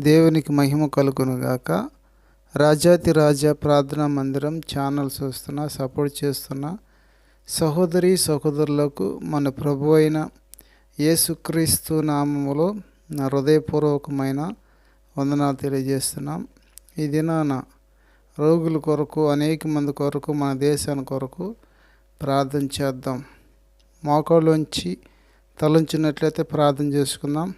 దేవునికి మహిమ కలుగునుగాక రాజాతి రాజా ప్రార్థనా మందిరం ఛానల్ చూస్తున్న సపోర్ట్ చేస్తున్న. సహోదరి సహోదరులకు మన ప్రభు అయిన యేసుక్రీస్తు నామములో నా హృదయపూర్వకమైన వందనాలు తెలియజేస్తున్నాం. ఈ దినాన రోగుల కొరకు అనేక మంది కొరకు మన దేశాని కొరకు ప్రార్థన చేద్దాం. మోకాళ్ళలోంచి తలంచినట్లయితే ప్రార్థన చేసుకుందాం.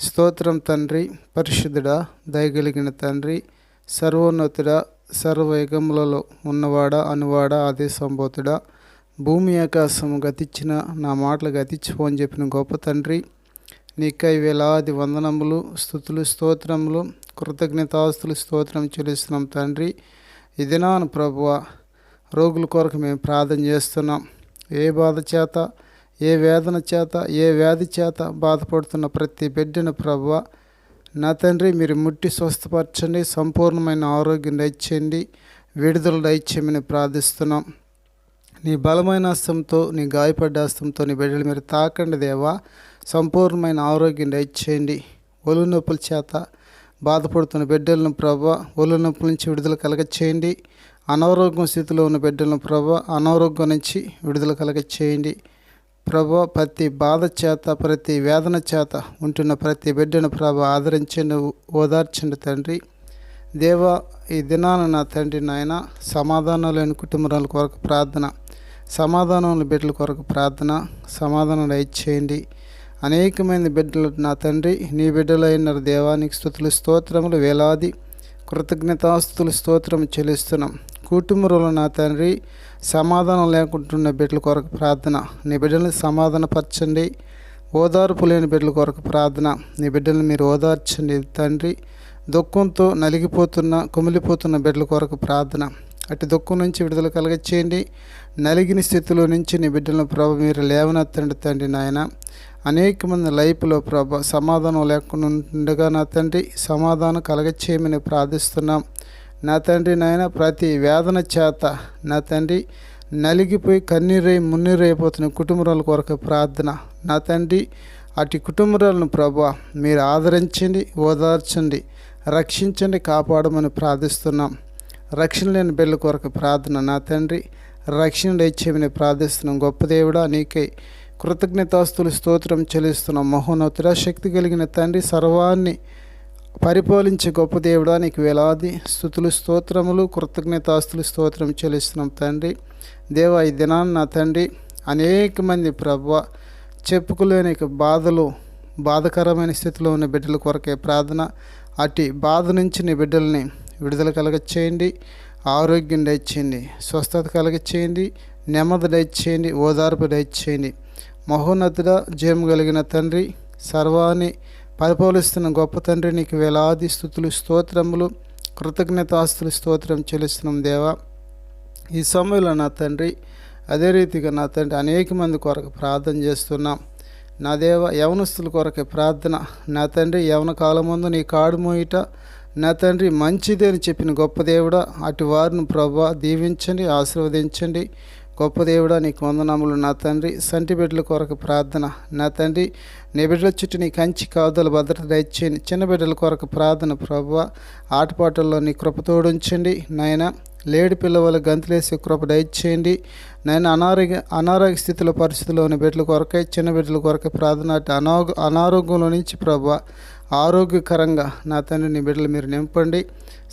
స్తోత్రం తండ్రి పరిశుద్ధుడా దయగలిగిన తండ్రి సర్వోన్నతుడా సర్వయుగములలో ఉన్నవాడా అనువాడా అదే సంబోతుడా భూమి ఆకాశం గతించిన నా మాటలు గతించిపోని చెప్పిన గొప్ప తండ్రి నీకై వేలాది వందనములు స్థుతులు స్తోత్రములు కృతజ్ఞతాస్తులు స్తోత్రం చెల్లిస్తున్నాం తండ్రి. ఇదినాను ప్రభువ రోగుల కొరకు మేము ప్రార్థన చేస్తున్నాం. ఏ బాధ చేత ఏ వేదన చేత ఏ వ్యాధి చేత బాధపడుతున్న ప్రతి బిడ్డను ప్రభు నా తండ్రి మీరు ముట్టి స్వస్థపరచండి సంపూర్ణమైన ఆరోగ్యం దయచేయండి విడుదల దయచేయమని ప్రార్థిస్తున్నాం. నీ బలమైన హస్తంతో నీ గాయపడ్డ హస్తంతో నీ బిడ్డలు మీరు తాకండి దేవా. సంపూర్ణమైన ఆరోగ్యం దయచేయండి. ఒలు నొప్పుల చేత బాధపడుతున్న బిడ్డలను ప్రభ ఒళ్ళు నొప్పుల నుంచి విడుదల కలగచేయండి. అనారోగ్యం స్థితిలో ఉన్న బిడ్డలను ప్రభ అనారోగ్యం నుంచి విడుదల కలగచేయండి. ప్రభా ప్రతి బాధ చేత ప్రతి వేదన చేత ఉంటున్న ప్రతి బిడ్డను ప్రభ ఆదరించండి ఓదార్చండి తండ్రి. దేవా ఈ దినాన నా తండ్రి నాయన సమాధానం లేని కుటుంబాల కొరకు ప్రార్థన సమాధానం బిడ్డల కొరకు ప్రార్థన సమాధానం ఇచ్చేయండి అనేకమైన బిడ్డలు నా తండ్రి నీ బిడ్డలైన దేవానికి స్థుతులు స్తోత్రములు వేలాది కృతజ్ఞతాస్తుతులు స్తోత్రం చెల్లిస్తున్నాం. కుటుంబంలో నా తండ్రి సమాధానం లేకుంటున్న బిడ్డల కొరకు ప్రార్థన. నీ బిడ్డల్ని సమాధానపరచండి. ఓదార్పు లేని బిడ్డల కొరకు ప్రార్థన. నీ బిడ్డల్ని మీరు ఓదార్చండి తండ్రి. దుఃఖంతో నలిగిపోతున్న కుమిలిపోతున్న బిడ్డల కొరకు ప్రార్థన. అటు దుఃఖం నుంచి విడుదల కలగచ్చేయండి నలిగిన స్థితిలో నుంచి నీ బిడ్డలను ప్రభ మీరు లేవనెత్తండి తండ్రి నాయన. అనేక మంది లైఫ్లో ప్రభ సమాధానం లేకుండా ఉండగా నా తండ్రి సమాధానం కలగచ్చేయమని ప్రార్థిస్తున్నాం. నా తండ్రి నాయన ప్రతి వేదన చేత నా తండ్రి నలిగిపోయి కన్నీరై మున్నీరైపోతున్న కుటుంబాల కొరకు ప్రార్థన. నా తండ్రి అటు కుటుంబాలను ప్రభా మీరు ఆదరించండి ఓదార్చండి రక్షించండి కాపాడమని ప్రార్థిస్తున్నాం. రక్షణ లేని బిడ్డల కొరకు ప్రార్థన. నా తండ్రి రక్షణ ఇచ్చేమని ప్రార్థిస్తున్నాం. గొప్ప దేవుడా నీకై కృతజ్ఞతాస్తులు స్తోత్రం చెల్లిస్తున్నాం. మహోన్నతుడ శక్తి కలిగిన తండ్రి సర్వాన్ని పరిపాలించే గొప్ప దేవుడా నీకు వేలాది స్థుతులు స్తోత్రములు కృతజ్ఞతాస్తులు స్తోత్రం చెల్లిస్తున్నాం తండ్రి. దేవ ఈ దినాన్ని నా తండ్రి అనేక మంది ప్రభ చెప్పుకోలేని బాధలు బాధకరమైన స్థితిలో ఉన్న బిడ్డల కొరకే ప్రార్థన అటు బాధ నుంచి నీ బిడ్డల్ని విడుదల కలగచ్చేయండి ఆరోగ్యం దయచేయండి స్వస్థత కలగచేయండి నెమ్మది దయచేయండి ఓదార్పు దయచేయండి. మహోన్నతుడ జయం కలిగిన తండ్రి సర్వాన్ని పరిపాలిస్తున్న గొప్ప తండ్రి నీకు వేలాది స్థుతులు స్తోత్రములు కృతజ్ఞతాస్తులు స్తోత్రం చెల్లిస్తున్నాం దేవా. ఈ సమయంలో నా తండ్రి అదే రీతిగా నా తండ్రి అనేక మంది కొరకు ప్రార్థన చేస్తున్నాం. నా దేవ యవనస్తుల కొరకే ప్రార్థన. నా తండ్రి యవన కాలం ముందు నీ కాడు మోయిట. నా తండ్రి మంచిదే అని చెప్పిన గొప్ప దేవుడా అటు వారిని ప్రభా దీవించండి ఆశీర్వదించండి. గొప్ప దేవుడా నీకు వందనములు. నా తండ్రి సంటి బిడ్డల కొరకు ప్రార్థన. నా తండ్రి నీ బిడ్డల చుట్టూ నీ కంచి కాదులు భద్రత దయచేయండి. చిన్న బిడ్డల కొరకు ప్రార్థన ప్రభు ఆటపాటల్లో నీ కృపతోడుంచండి నాయన లేడి పిల్లవాళ్ళు గంతులేసి కృప డైట్ చేయండి నేను అనారోగ్య అనారోగ్య స్థితిలో పరిస్థితిలో ఉన్న బిడ్డల కొరకై చిన్న బిడ్డల కొరకై ప్రార్థన అనారోగ్య అనారోగ్యంలో నుంచి ప్రభు ఆరోగ్యకరంగా నా తండ్రి నీ బిడ్డలు మీరు నింపండి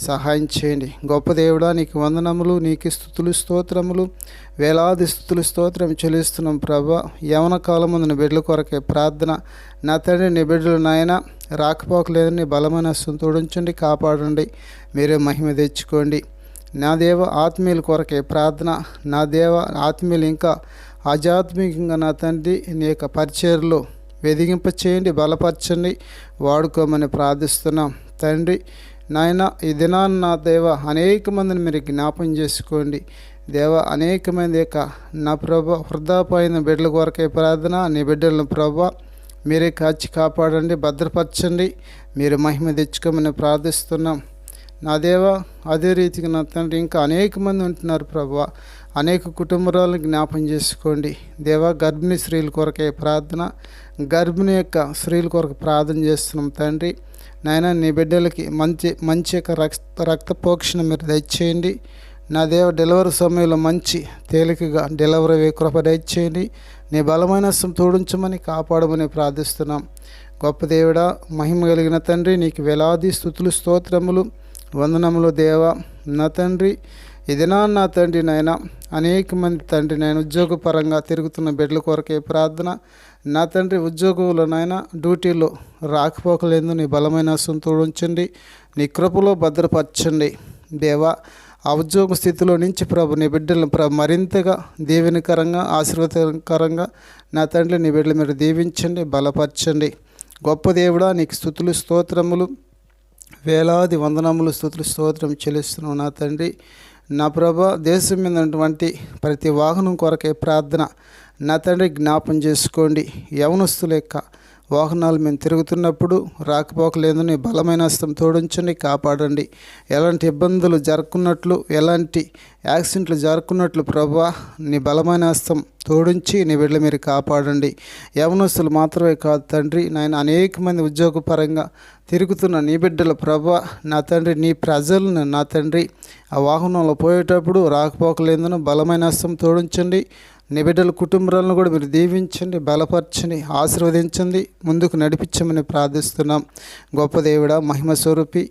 సహాయం చేయండి. గొప్ప దేవుడా నీకు వందనములు నీకు స్థుతులు స్తోత్రములు వేలాది స్థుతులు స్తోత్రం చెల్లిస్తున్నాం ప్రభా. యవన కాలం ముందు నీ బిడ్డల కొరకే ప్రార్థన. నా తండ్రి నీ బిడ్డలు నాయన రాకపోకలేదని బలమైన తోడించండి కాపాడండి. మీరే మహిమ తెచ్చుకోండి. నా దేవ ఆత్మీయుల కొరకే ప్రార్థన నా దేవ ఆత్మీయులు ఇంకా ఆధ్యాత్మికంగా నా తండ్రి నీ యొక్క పరిచయలో వెదిగింప చేయండి బలపరచండి వాడుకోమని ప్రార్థిస్తున్నాం. తండ్రి నాయన ఈ దినాన్ని నా దేవ అనేక మందిని మీరు జ్ఞాపం చేసుకోండి. దేవ అనేకమంది యొక్క నా ప్రభ వృద్ధాపోయిన బిడ్డల కొరకే ప్రార్థన నీ బిడ్డలను ప్రభ మీరే కాచి కాపాడండి భద్రపరచండి మీరు మహిమ తెచ్చుకోమని ప్రార్థిస్తున్నాం. నా దేవ అదే రీతికి నా తండ్రి ఇంకా అనేక మంది ఉంటున్నారు ప్రభు. అనేక కుటుంబాలను జ్ఞాపం చేసుకోండి. దేవా గర్భిణీ స్త్రీల కొరకే ప్రార్థన గర్భిణి యొక్క స్త్రీల కొరకు ప్రార్థన చేస్తున్నాం తండ్రి. నాయన నీ బిడ్డలకి మంచి మంచి యొక్క రక్త రక్త మీరు దయచేయండి. నా దేవ డెలివరీ సమయంలో మంచి తేలికగా డెలివరీ అయ్యే కృప దయచేయండి. నీ బలమైన తోడించమని కాపాడమని ప్రార్థిస్తున్నాం. గొప్ప దేవుడా మహిమ కలిగిన తండ్రి నీకు వేలాది స్థుతులు స్తోత్రములు. వందనములు దేవ నా తండ్రి ఇదినా నా తండ్రి నాయన అనేక మంది తండ్రి నేను ఉద్యోగపరంగా తిరుగుతున్న బిడ్డల కొరకే ప్రార్థన. నా తండ్రి ఉద్యోగంలో నాయన డ్యూటీలో రాకపోకలేందు నీ బలమైన హస్తం నీ కృపలో భద్రపరచండి. దేవా ఆ ఉద్యోగ స్థితిలో నుంచి ప్రభు నీ బిడ్డలను ప్రభు మరింతగా దీవెనకరంగా ఆశీర్వాదకరంగా నా తండ్రి నీ బిడ్డలు మీరు దీవించండి బలపరచండి. గొప్ప దేవుడా నీకు స్థుతులు స్తోత్రములు. వేలాది వందనములు స్థుతులు స్తోత్రం చెల్లిస్తున్నావు నా తండ్రి. నా ప్రభ దేశం మీద ఉన్నటువంటి ప్రతి వాహనం కొరకే ప్రార్థన నా తండ్రి జ్ఞాపం చేసుకోండి. యవనస్తుల యొక్క వాహనాలు మేము తిరుగుతున్నప్పుడు రాకపోకలేదని నీ బలమైన హస్తం తోడించండి కాపాడండి. ఎలాంటి ఇబ్బందులు జరుపుకున్నట్లు ఎలాంటి యాక్సిడెంట్లు జరుపుకున్నట్లు ప్రభా నీ బలమైన హస్తం తోడించి నీ బిడ్డలు మీరు కాపాడండి. యవనస్తులు మాత్రమే కాదు తండ్రి నాయన అనేక మంది ఉద్యోగపరంగా తిరుగుతున్న నీ బిడ్డల ప్రభ నా తండ్రి నీ ప్రజలను నా తండ్రి ఆ వాహనంలో పోయేటప్పుడు రాకపోకలేందును బలమైన హస్తం తోడించండి. నీ బిడ్డల కుటుంబాలను కూడా మీరు దీవించండి బలపరచండి ఆశీర్వదించండి ముందుకు నడిపించమని ప్రార్థిస్తున్నాం. గొప్ప దేవుడా మహిమ స్వరూపి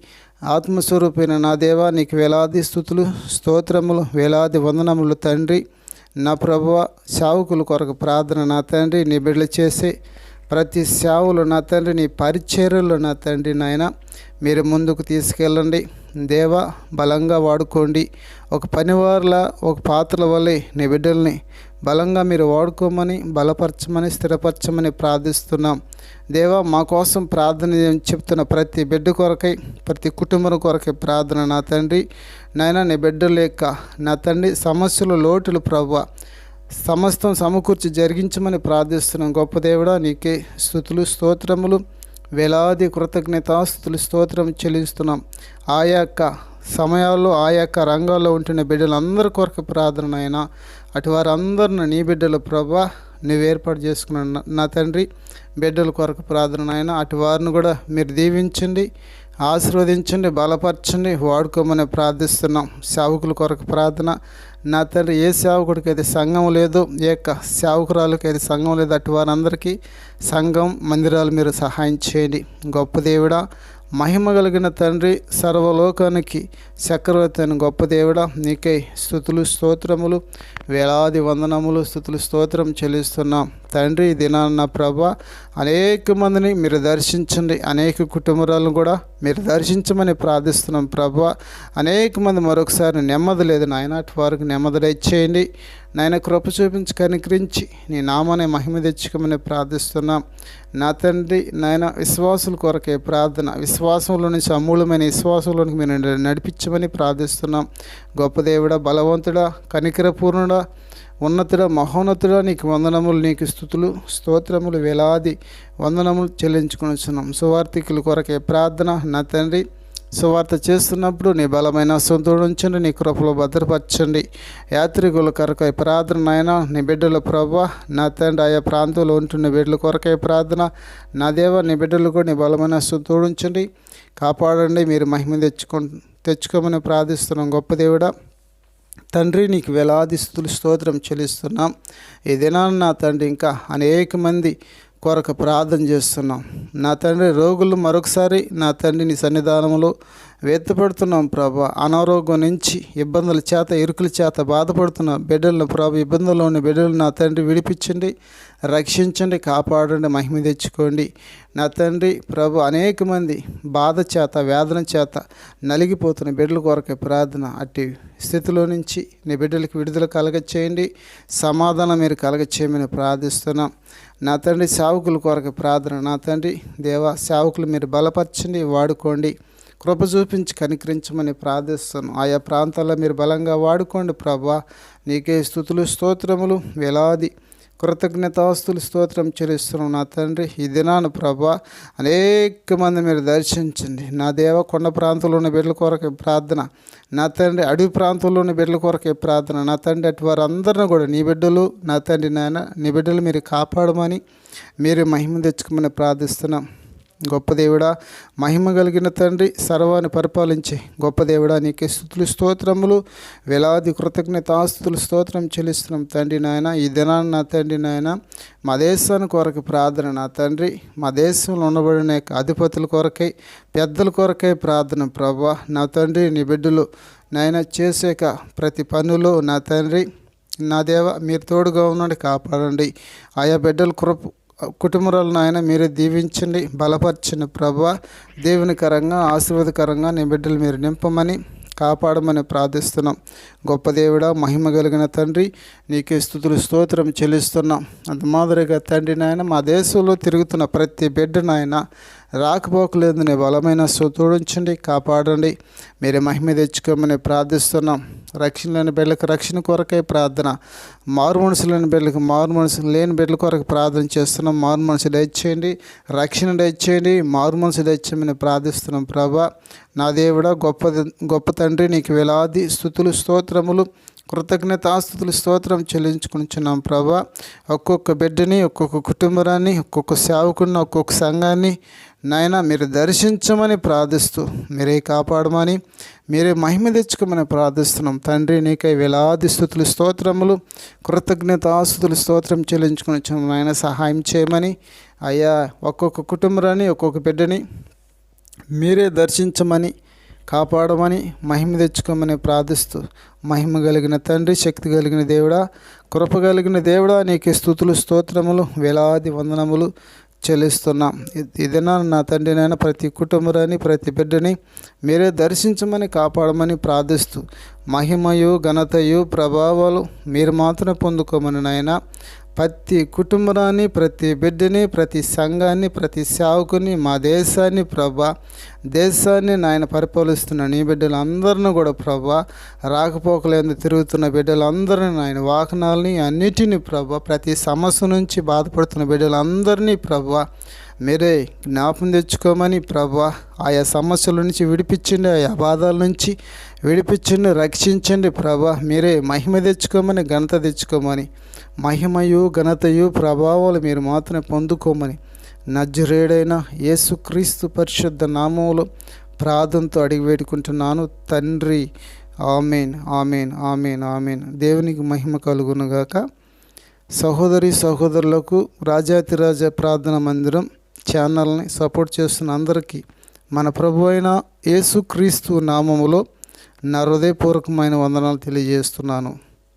ఆత్మస్వరూపైన నా దేవా నీకు వేలాది స్థుతులు స్తోత్రములు వేలాది వందనములు తండ్రి. నా ప్రభువ సేవకుల కొరకు ప్రార్థన నా తండ్రి నీ బిడ్డలు చేసే ప్రతి సేవలు నా తండ్రి నీ పరిచర్యలు నా తండ్రి నాయన. మీరు ముందుకు తీసుకెళ్ళండి. దేవ బలంగా వాడుకోండి. ఒక పనివార్ల ఒక పాత్రల వల్లే నీ బిడ్డల్ని బలంగా మీరు వాడుకోమని బలపరచమని స్థిరపరచమని ప్రార్థిస్తున్నాం. దేవా మా కోసం ప్రార్థన చెప్తున్న ప్రతి బిడ్డ కొరకై ప్రతి కుటుంబం కొరకై ప్రార్థన నా తండ్రి. నాయన నీ బిడ్డల యొక్క నా తండ్రి సమస్యలు లోటులు ప్రభు సమస్తం సమకూర్చి జరిగించమని ప్రార్థిస్తున్నాం. గొప్ప దేవుడా నీకే స్థుతులు స్తోత్రములు. వేలాది కృతజ్ఞతాస్తులు స్తోత్రం చెల్లిస్తున్నాం. ఆ యొక్క సమయాల్లో ఆ యొక్క రంగాల్లో ఉంటున్న బిడ్డలందరి కొరకు ప్రార్థన అయినా అటు వారందరిని నీ బిడ్డలు ప్రభా నువ్వు ఏర్పాటు చేసుకున్న నా తండ్రి బిడ్డల కొరకు ప్రార్థన అయినా అటు వారిని కూడా మీరు దీవించండి ఆశీర్వదించండి బలపరచండి వాడుకోమని ప్రార్థిస్తున్నాం. సేవకుల కొరకు ప్రార్థన నా తండ్రి ఏ సేవకుడికి అయితే సంఘం లేదు ఏ యొక్క సేవకురాలకి అయితే సంఘం లేదు అటు వారందరికీ సంఘం మందిరాలు మీరు సహాయం చేయండి. గొప్ప దేవుడా మహిమ కలిగిన తండ్రి సర్వలోకానికి చక్రవర్తి అయిన గొప్ప దేవుడా నీకై స్థుతులు స్తోత్రములు వేలాది వందనములు స్థుతులు స్తోత్రం చెల్లిస్తున్నాం. తండ్రి దినాన్న ప్రభ అనేక మందిని మీరు దర్శించండి. అనేక కుటుంబాలను కూడా మీరు దర్శించమని ప్రార్థిస్తున్నాం ప్రభ. అనేక మంది మరొకసారి నెమ్మది లేదు. నాయనాటి వారికి నెమ్మది దయచేయండి. నాయన కృప చూపించి కనికరించి నీ నామాన్ని మహిమ తెచ్చుకోమని ప్రార్థిస్తున్నాం. నా తండ్రి నాయన విశ్వాసుల కొరకే ప్రార్థన విశ్వాసంలో నుంచి అమూలమైన విశ్వాసంలోనికి మీరు నడిపించమని ప్రార్థిస్తున్నాం. గొప్ప దేవుడా బలవంతుడా కనికరపూర్ణుడా ఉన్నతుడ మహోన్నతుడ నీకు వందనములు నీకు స్థుతులు స్తోత్రములు వేలాది వందనములు చెల్లించుకుని సువార్థికుల కొరకే ప్రార్థన నా తండ్రి. సువార్త చేస్తున్నప్పుడు నీ బలమైన సొంతుడు ఉంచండి నీ కృపలో భద్రపరచండి. యాత్రికుల కొరకై ప్రార్థన అయినా నీ బిడ్డల ప్రభా నా తండ్రి ఆయా ప్రాంతంలో ఉంటున్న బిడ్డల కొరకై ప్రార్థన నా దేవ నీ బిడ్డలు కూడా నీ బలమైన సొంతుడు ఉంచండి. కాపాడండి మీరు మహిమ తెచ్చుకో తెచ్చుకోమని ప్రార్థిస్తున్నాం గొప్ప దేవుడా. తండ్రి నీకు వేలాది స్థుతులు స్తోత్రం చెల్లిస్తున్నాం. ఈ దినాన్ని నా తండ్రి ఇంకా అనేక మంది కొరకు ప్రార్థన చేస్తున్నాం. నా తండ్రి రోగులు మరొకసారి నా తండ్రి నీ సన్నిధానంలో వ్యర్థపడుతున్నాం ప్రభా. అనారోగ్యం నుంచి ఇబ్బందుల చేత ఇరుకుల చేత బాధపడుతున్న. బిడ్డలను ప్రభు ఇబ్బందుల్లో ఉన్న బిడ్డలు నా తండ్రి విడిపించండి రక్షించండి కాపాడండి మహిమ తెచ్చుకోండి. నా తండ్రి ప్రభు అనేక మంది బాధ చేత వేదన చేత నలిగిపోతున్న బిడ్డల కొరకే ప్రార్థన అట్టి స్థితిలో నుంచి నీ బిడ్డలకు విడుదల కలగచేయండి. సమాధానం మీరు కలగచేయమని ప్రార్థిస్తున్నాం. నా తండ్రి సేవకుల కొరకు ప్రార్థన. నా తండ్రి దేవా సేవకులు మీరు బలపరచండి వాడుకోండి. కృప చూపించి కనికరించమని ప్రార్థిస్తాను. ఆయా ప్రాంతాల్లో మీరు బలంగా వాడుకోండి ప్రభా. నీకే స్థుతులు స్తోత్రములు వేలాది కృతజ్ఞతాస్తులు స్తోత్రం చెల్లిస్తున్నాం నా తండ్రి. ఈ దినాను ప్రభా అనేక మంది మీరు దర్శించండి. నా దేవ కొండ ప్రాంతంలో ఉన్న బిడ్డల కొరకే ప్రార్థన. నా తండ్రి అడవి ప్రాంతంలో ఉన్న బిడ్డల కొరకే ప్రార్థన. నా తండ్రి అటు వారందరిని కూడా నీ బిడ్డలు నా తండ్రి నాయన నీ బిడ్డలు మీరు కాపాడమని మీరు మహిమ తెచ్చుకోమని ప్రార్థిస్తున్నాం. గొప్ప దేవుడా మహిమ కలిగిన తండ్రి సర్వాన్ని పరిపాలించే గొప్ప దేవుడా నీకే స్థుతులు స్తోత్రములు వేలాది కృతజ్ఞతాస్తుతులు స్తోత్రం చెల్లిస్తున్నాం తండ్రి నాయన. ఈ దినాన్ని నా తండ్రి నాయన మా దేశాన్ని కొరకు ప్రార్థన నా తండ్రి. మా దేశంలో ఉండబడిన యొక్క అధిపతుల కొరకై పెద్దల కొరకై ప్రార్థన ప్రభా. నా తండ్రి నీ బిడ్డలు నాయన చేసేక ప్రతి పనులు నా తండ్రి. నా దేవ మీరు తోడుగా ఉండండి కాపాడండి. ఆయా బిడ్డల కృప కుటుంబాలను ఆయన మీరే దీవించండి బలపరచండి ప్రభు. దేవునికరంగా ఆశీర్వాదకరంగా నీ బిడ్డలు మీరు నింపమని కాపాడమని ప్రార్థిస్తున్నాం. గొప్ప దేవుడా మహిమ కలిగిన తండ్రి నీకే స్థుతులు స్తోత్రం చెల్లిస్తున్నాం. అంత మాదిరిగా తండ్రి నాయన మా దేశంలో తిరుగుతున్న ప్రతి బిడ్డ నాయన రాకపోకలేదు నీ బలమైన తోడించండి కాపాడండి. మీరే మహిమ తెచ్చుకోమని ప్రార్థిస్తున్నాం. రక్షణ లేని బిడ్డలకు రక్షణ కొరకే ప్రార్థన. మారు మనసు లేని బిడ్డలకు మారు మనసు లేని బిడ్డల కొరకు ప్రార్థన చేస్తున్నాం. మారు మనసు దయచేయండి. రక్షణ దయచేయండి. మారు మనసు దయచేయమని ప్రార్థిస్తున్నాం ప్రభా. నా దేవుడా గొప్ప గొప్ప తండ్రి నీకు వేలాది స్థుతులు స్తోత్రములు కృతజ్ఞతాస్తుతులు స్తోత్రం చెల్లించుకుంటున్నాం ప్రభా. ఒక్కొక్క బిడ్డని ఒక్కొక్క కుటుంబాన్ని ఒక్కొక్క సేవకుని ఒక్కొక్క సంఘాన్ని నాయన మీరు దర్శించమని ప్రార్థిస్తూ మీరే కాపాడమని మీరే మహిమ తెచ్చుకోమని ప్రార్థిస్తున్నాం. తండ్రి నీకై వేలాది స్థుతులు స్తోత్రములు కృతజ్ఞతాస్తుతులు స్తోత్రం చెల్లించుకుని నాయన సహాయం చేయమని అయ్యా ఒక్కొక్క కుటుంబాన్ని ఒక్కొక్క బిడ్డని మీరే దర్శించమని కాపాడమని మహిమ తెచ్చుకోమని ప్రార్థిస్తూ మహిమ కలిగిన తండ్రి శక్తి కలిగిన దేవుడా కృప కలిగిన దేవుడా నీకు స్థుతులు స్తోత్రములు వేలాది వందనములు చెల్లిస్తున్నాం. ఇదైనా నా తండ్రి ప్రతి కుటుంబాన్ని ప్రతి బిడ్డని మీరే దర్శించమని కాపాడమని ప్రార్థిస్తూ మహిమయు ఘనతయు ప్రభావాలు మీరు మాత్రమే పొందుకోమని నాయన ప్రతి కుటుంబాన్ని ప్రతి బిడ్డని ప్రతి సంఘాన్ని ప్రతి సేవకుని మా దేశాన్ని ప్రభా దేశాన్ని నాయన పరిపాలిస్తున్న నీ బిడ్డలందరినీ కూడా ప్రభా రాకపోకలేదు తిరుగుతున్న బిడ్డలందరినీ నాయన వాహనాలని అన్నిటినీ ప్రభా ప్రతి సమస్య నుంచి బాధపడుతున్న బిడ్డలందరినీ ప్రభా మీరే జ్ఞాపం తెచ్చుకోమని ప్రభా ఆయా సమస్యల నుంచి విడిపించండి ఆయా బాధల నుంచి విడిపించండి రక్షించండి ప్రభా. మీరే మహిమ తెచ్చుకోమని ఘనత తెచ్చుకోమని. మహిమయు ఘనతయు ప్రభావాలు మీరు మాత్రమే పొందుకోమని. నజ్జరేడైన యేసుక్రీస్తు పరిశుద్ధ నామంలో ప్రార్థనతో అడిగి వేడుకుంటున్నాను. తండ్రి ఆమెన్ ఆమెన్ ఆమెన్ ఆమెన్. దేవునికి మహిమ కలుగునుగాక సహోదరి సహోదరులకు రాజాతిరాజ ప్రార్థన మందిరం ఛానల్ని సపోర్ట్ చేస్తున్న అందరికీ మన ప్రభు అయిన యేసుక్రీస్తు నామములో నా హృదయపూర్వకమైన వందనాలు తెలియజేస్తున్నాను.